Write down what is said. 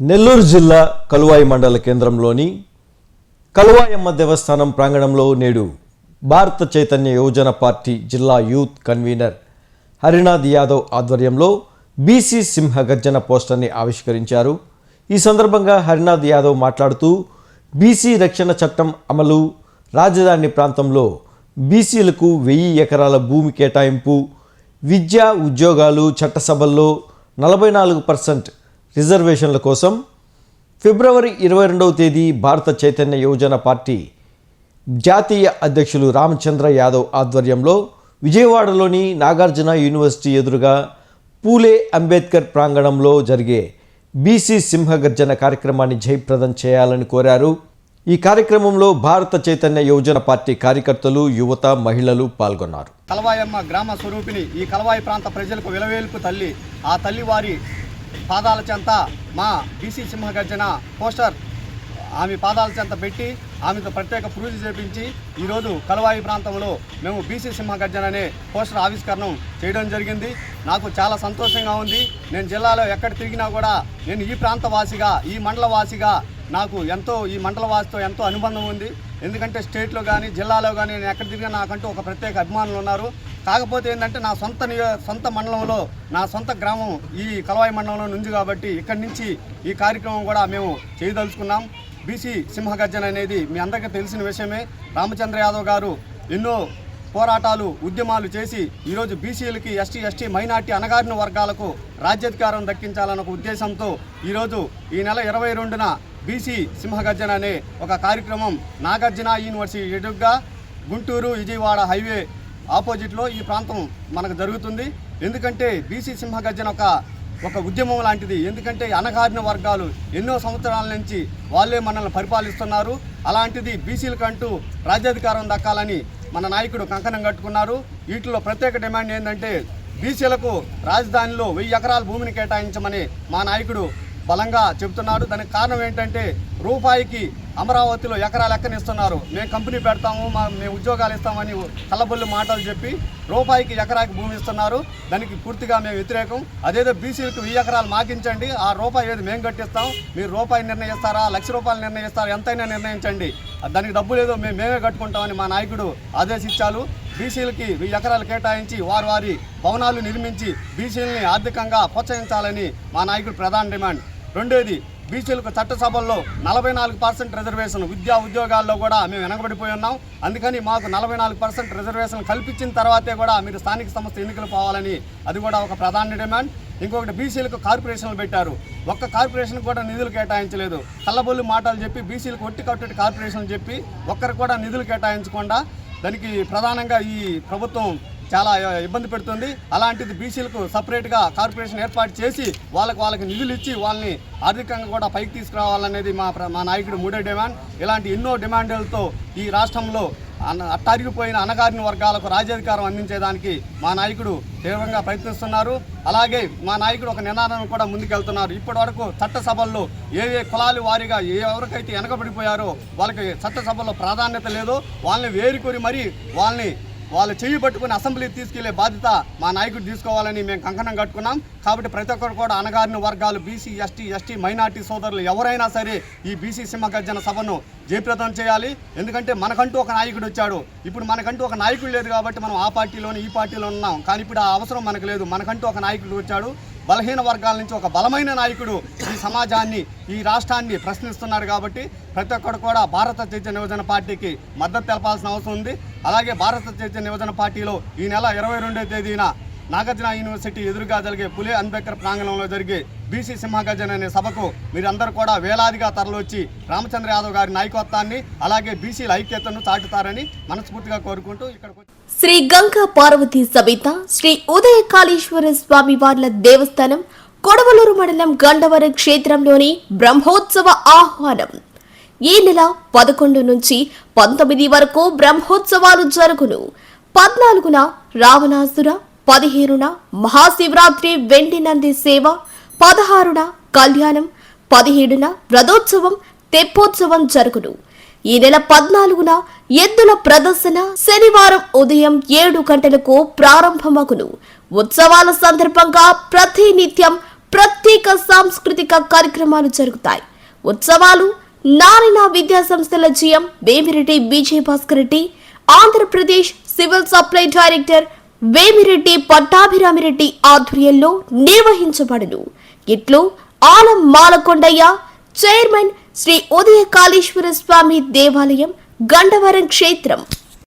నెల్లూరు జిల్లా కలువాయి మండల కేంద్రంలోని కలువాయమ్మ దేవస్థానం ప్రాంగణంలో నేడు భారత చైతన్య యువజన పార్టీ జిల్లా యూత్ కన్వీనర్ హరినాథ్ యాదవ్ ఆధ్వర్యంలో బీసీ సింహ గర్జన పోస్టర్ని ఆవిష్కరించారు. ఈ సందర్భంగా హరినాథ్ యాదవ్ మాట్లాడుతూ బీసీ రక్షణ చట్టం అమలు రాజధాని ప్రాంతంలో బీసీలకు వెయ్యి ఎకరాల భూమి కేటాయింపు విద్య ఉద్యోగాలు చట్టసభల్లో నలభై నాలుగు పర్సెంట్ రిజర్వేషన్ల కోసం ఫిబ్రవరి ఇరవై రెండవ తేదీ భారత చైతన్య యువజన పార్టీ జాతీయ అధ్యక్షులు రామచంద్ర యాదవ్ ఆధ్వర్యంలో విజయవాడలోని నాగార్జున యూనివర్సిటీ ఎదురుగా పూలే అంబేద్కర్ ప్రాంగణంలో జరిగే బీసీ సింహగర్జన కార్యక్రమాన్ని జయప్రదం చేయాలని కోరారు. ఈ కార్యక్రమంలో భారత చైతన్య యువజన పార్టీ కార్యకర్తలు యువత మహిళలు పాల్గొన్నారు. కలవాయమ్మ గ్రామ స్వరూపిణి ఈ కలవాయి ప్రాంత ప్రజలకు విలవేల్పు తల్లి ఆ తల్లి వారి పాదాల చెంత మా బీసీ సింహగర్జన పోస్టర్. ఆమె పాదాల చెంత పెట్టి ఆమెతో ప్రత్యేక పూజ చేపించి ఈరోజు కలవాయి ప్రాంతంలో మేము బీసీ సింహగర్జన అనే పోస్టర్ ఆవిష్కరణం చేయడం జరిగింది. నాకు చాలా సంతోషంగా ఉంది. నేను జిల్లాలో ఎక్కడ తిరిగినా కూడా నేను ఈ ప్రాంత వాసిగా ఈ మండల వాసిగా నాకు ఎంతో ఈ మండల వాసితో ఎంతో అనుబంధం ఉంది. ఎందుకంటే స్టేట్లో కానీ జిల్లాలో కానీ నేను ఎక్కడ తిరిగినా నాకంటూ ఒక ప్రత్యేక అభిమానులు ఉన్నారు. కాకపోతే ఏంటంటే నా సొంత నియో సొంత మండలంలో నా సొంత గ్రామం ఈ కలవాయి మండలంలో నుంచి కాబట్టి ఇక్కడి నుంచి ఈ కార్యక్రమం కూడా మేము చేయదలుచుకున్నాం. బీసీ సింహగర్జన అనేది మీ అందరికీ తెలిసిన విషయమే. రామచంద్ర యాదవ్ గారు ఎన్నో పోరాటాలు ఉద్యమాలు చేసి ఈరోజు బీసీలకి ఎస్టీ ఎస్టీ మైనార్టీ అణగారిన వర్గాలకు రాజ్యాధికారం దక్కించాలన్న ఒక ఉద్దేశంతో ఈరోజు ఈ నెల ఇరవై రెండున బీసీ సింహగర్జన అనే ఒక కార్యక్రమం నాగార్జున యూనివర్సిటీ ఎదురుగా గుంటూరు విజయవాడ హైవే ఆపోజిట్లో ఈ ప్రాంతం మనకు జరుగుతుంది. ఎందుకంటే బీసీ సింహగర్జన ఒక ఒక ఉద్యమం లాంటిది. ఎందుకంటే అనగారిన వర్గాలు ఎన్నో సంవత్సరాల నుంచి వాళ్ళే మనల్ని పరిపాలిస్తున్నారు. అలాంటిది బీసీలకంటూ రాజ్యాధికారం దక్కాలని మన నాయకుడు కంకణం కట్టుకున్నారు. వీటిలో ప్రత్యేక డిమాండ్ ఏంటంటే బీసీలకు రాజధానిలో వెయ్యి ఎకరాల భూమిని కేటాయించమని మా నాయకుడు బలంగా చెబుతున్నాడు. దానికి కారణం ఏంటంటే రూపాయికి అమరావతిలో ఎకరాలు ఎక్కనిస్తున్నారు మేము కంపెనీ పెడతాము మా మేము ఉద్యోగాలు ఇస్తామని కళ్ళబొల్లి మాటలు చెప్పి రూపాయికి ఎకరాకి భూమి ఇస్తున్నారు. దానికి పూర్తిగా మేము వ్యతిరేకం. అదేదో బీసీలకు వెయ్యి ఎకరాలు మాకించండి ఆ రూపాయి ఏది మేము కట్టిస్తాం మీరు రూపాయి నిర్ణయిస్తారా లక్ష రూపాయలు నిర్ణయిస్తారా ఎంతైనా నిర్ణయించండి. దానికి డబ్బు లేదో మేము మేమే కట్టుకుంటామని మా నాయకుడు ఆదేశించాలు బీసీలకి వెయ్యి ఎకరాలు కేటాయించి వారి వారి భవనాలు నిర్మించి బీసీలని ఆర్థికంగా ప్రోత్సహించాలని మా నాయకుడు ప్రధాన డిమాండ్. రెండేది బీసీలకు చట్టసభల్లో నలభై నాలుగు పర్సెంట్ రిజర్వేషన్ విద్యా ఉద్యోగాల్లో కూడా మేము వెనకబడిపోయి ఉన్నాం. అందుకని మాకు నలభై నాలుగు పర్సెంట్ రిజర్వేషన్ కల్పించిన తర్వాతే కూడా మీరు స్థానిక సంస్థ ఎన్నికలు పోవాలని అది కూడా ఒక ప్రధాన డిమాండ్. ఇంకొకటి బీసీలకు కార్పొరేషన్లు పెట్టారు. ఒక్క కార్పొరేషన్ కూడా నిధులు కేటాయించలేదు. కళ్ళబొల్లి మాటలు చెప్పి బీసీలకు ఒట్టి కట్టుటి కార్పొరేషన్ చెప్పి ఒక్కరు కూడా నిధులు కేటాయించకుండా దానికి ప్రధానంగా ఈ ప్రభుత్వం చాలా ఇబ్బంది పెడుతుంది. అలాంటిది బీసీలకు సపరేట్గా కార్పొరేషన్ ఏర్పాటు చేసి వాళ్ళకి వాళ్ళకి నిధులు ఇచ్చి వాళ్ళని ఆర్థికంగా కూడా పైకి తీసుకురావాలనేది మా మా నాయకుడు మూడో డిమాండ్. ఇలాంటి ఎన్నో డిమాండ్లతో ఈ రాష్ట్రంలో అన్న అట్టారిగిపోయిన అణగారిన వర్గాలకు రాజ్యాధికారం అందించేదానికి మా నాయకుడు తీవ్రంగా ప్రయత్నిస్తున్నారు. అలాగే మా నాయకుడు ఒక నినాదం కూడా ముందుకెళ్తున్నారు. ఇప్పటి వరకు చట్టసభల్లో ఏ ఏ కులాలు వారిగా ఏ ఎవరికైతే వెనకబడిపోయారో వాళ్ళకి చట్టసభల్లో ప్రాధాన్యత లేదో. వాళ్ళని వేరుకొని మరీ వాళ్ళని వాళ్ళు చెయ్యి పట్టుకుని అసెంబ్లీకి తీసుకెళ్ళే బాధ్యత మా నాయకుడు తీసుకోవాలని మేము కంకణం కట్టుకున్నాం. కాబట్టి ప్రతి ఒక్కరు కూడా అనగారిన వర్గాలు బీసీ ఎస్టీ ఎస్టీ మైనార్టీ సోదరులు ఎవరైనా సరే ఈ బీసీ సింహగర్జన సభను జయప్రదం చేయాలి. ఎందుకంటే మనకంటూ ఒక నాయకుడు వచ్చాడు. ఇప్పుడు మనకంటూ ఒక నాయకుడు లేదు కాబట్టి మనం ఆ పార్టీలోని ఈ పార్టీలో ఉన్నాం. కానీ ఇప్పుడు ఆ అవసరం మనకు లేదు. మనకంటూ ఒక నాయకుడు వచ్చాడు. బలహీన వర్గాల నుంచి ఒక బలమైన నాయకుడు సమాజాన్ని ఈ రాష్ట్రాన్ని ప్రశ్నిస్తున్నారు కాబట్టి ప్రతి ఒక్కరు కూడా భారత చైతన్య యువజన పార్టీకి మద్దతు తెలపాల్సిన అవసరం ఉంది. అలాగే భారత చైతన్య యువజన పార్టీలో ఈ నెల ఇరవై రెండో తేదీన నాగార్జున యూనివర్సిటీ ఎదురుగా జరిగే పులే అంబేద్కర్ ప్రాంగణంలో జరిగే బీసీ సింహగజన్ అనే సభకు మీరందరూ కూడా వేలాదిగా తరలివచ్చి రామచంద్ర యాదవ్ గారి నాయకత్వాన్ని అలాగే బీసీల ఐక్యతను చాటుతారని మనస్ఫూర్తిగా కోరుకుంటూ ఇక్కడ శ్రీ గంగా పార్వతీ సబిత శ్రీ ఉదయ కాళేశ్వర స్వామి వార్ల దేవస్థానం కొడవలూరు మండలం గండవరం క్షేత్రంలోని బ్రహ్మోత్సవ ఆహ్వానం. ఈ నెల పదకొండు నుంచి పంతొమ్మిది వరకు బ్రహ్మోత్సవాలు జరుగును. పద్నాలుగున రావణాసుర పదిహేనున మహాశివరాత్రి వెండి నంది సేవ పదహారున కళ్యాణం పదిహేడున రథోత్సవం తెప్పోత్సవం జరుగును. ఈ నెల పద్నాలుగున ఎద్దుల ప్రదర్శన శనివారం ఉదయం ఏడు గంటలకు ప్రారంభమగును. ఉత్సవాల సందర్భంగా ప్రతినిత్యం ప్రత్యేక సాంస్కృతిక కార్యక్రమాలు జరుగుతాయి. ఉత్సవాలు నారాయణ విద్యా సంస్థల GM Vemireddy Vijaya Bhaskar Reddy Andhra Pradesh civil supply director Vemireddy Pattabhiramireddy ఆధ్వర్యంలో నిర్వహించబడును. ఇట్లు ఆలం మాలకొండయ్య చైర్మన్ శ్రీ ఉదయ కాళేశ్వర స్వామి దేవాలయం గండవరం క్షేత్రం.